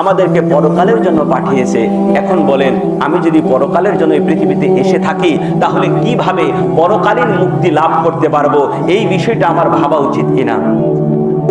আমাদেরকে পরকালের জন্য পাঠিয়েছে। এখন বলেন, আমি যদি পরকালের জন্য এই পৃথিবীতে এসে থাকি, তাহলে কীভাবে পরকালীন মুক্তি লাভ করতে পারব? এই বিষয়টা আমার ভাবা উচিত কিনা?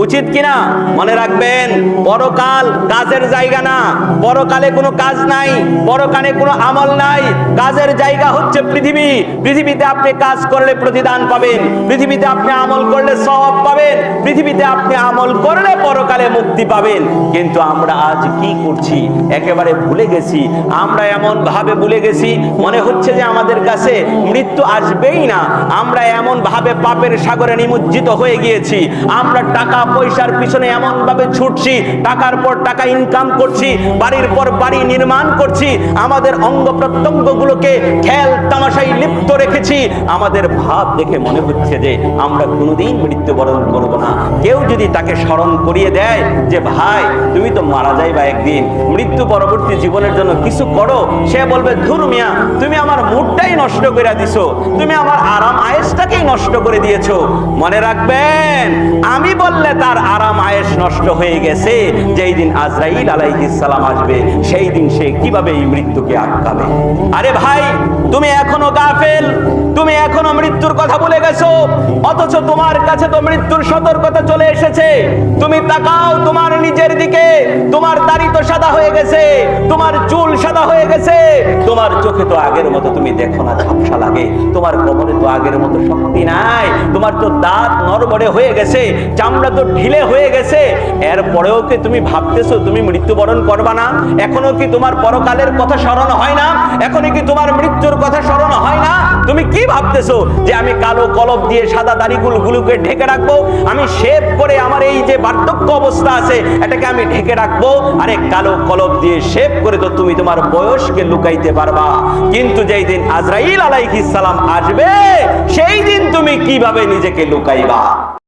উচিত কিনা মনে রাখবেন? পরকাল কাজের জায়গা না। পরকালে কোনো কাজ নাই পরকালে কোনো আমল নাই। কাজের জায়গা হচ্ছে পৃথিবী। পৃথিবীতে আপনি কাজ করলে প্রতিদান পাবেন। পৃথিবীতে আপনি আমল করলে সব পাবেন। পৃথিবীতে আপনি আমল করলে পরকালে মুক্তি পাবেন। কিন্তু আমরা আজ কি করছি? একেবারে ভুলে গেছি। আমরা এমন ভাবে ভুলে গেছি, মনে হচ্ছে যে আমাদের কাছে মৃত্যু আসবেই না। আমরা এমন ভাবে পাপের সাগরে নিমজ্জিত হয়ে গিয়েছি। আমরা টাকা পয়সার পিছনে এমন ভাবে ছুটছি, টাকার পর টাকা ইনকাম করছি, বাড়ির পর বাড়ি নির্মাণ করছি, আমাদের অঙ্গ প্রত্যঙ্গ গুলোকে খেল তামাশাই লিপ্ত রেখেছি। আমাদের ভাব দেখে মনে হচ্ছে যে আমরা কোনোদিন মৃত্যুবরণ করব না। কেউ যদি তাকে স্মরণ করিয়ে দেয় যে, ভাই, তুমি তো মারা যাইবা একদিন, মৃত্যু পরবর্তী জীবনের জন্য কিছু করো। সে বলবে, ধুর মিয়া, তুমি আমার মুডটাই নষ্ট করে দিছো, তুমি আমার আরাম আয়েসটাকেই নষ্ট করে দিয়েছ। মনে রাখবেন, আমি বললে তার আরাম আয়েস নষ্ট হয়ে গেছে, যেই দিন আজরাইল সালাম আসবে, সেই দিন সে কীভাবে এই মৃত্যুকে আটকাবে? আরে ভাই, তুমি এখনও গাফেল, তুমি এখনও মৃত্যুর কথা বলে গেছো, অথচ তোমার কাছে তো মৃত্যুর সতর্কতা চলে এসেছে। তুমি তাকাও তোমার নিজের দিকে হয়ে গেছে। তোমার চুল সাদা হয়ে গেছে। তোমার চোখে তো আগের মতো তুমি দেখো না, ঝাপসা লাগে। তোমার কোমরে তো আগের মতো শক্তি নাই। তোমার তো দাঁত নরবরে হয়ে গেছে, চামড়া তো ঢিলে হয়ে গেছে। এরপরেও কি তুমি ভাবতেছো তুমি মৃত্যুবরণ করবা না? এখনও কি তোমার পরকালের কথা স্মরণ হয় না? এখনও কি তোমার মৃত্যুর কথা স্মরণ তুমি কি ভাবতেছো যে আমি কালো কলব দিয়ে সাদা দাড়িগুলো গুলোকে ঢেকে রাখব? আমি শেভ করে আমার এই যে বার্ধক্য অবস্থা আছে, এটাকে আমি ঢেকে রাখব? আরে কালো কলপ দিয়ে শেভ করে তো তুমি তোমার বয়সকে লুকাইতে পারবা। কিন্তু যেই দিন আজরাইল আলাইহিস সালাম আসবে, সেই দিন তুমি কীভাবে নিজেকে লুকাইবা?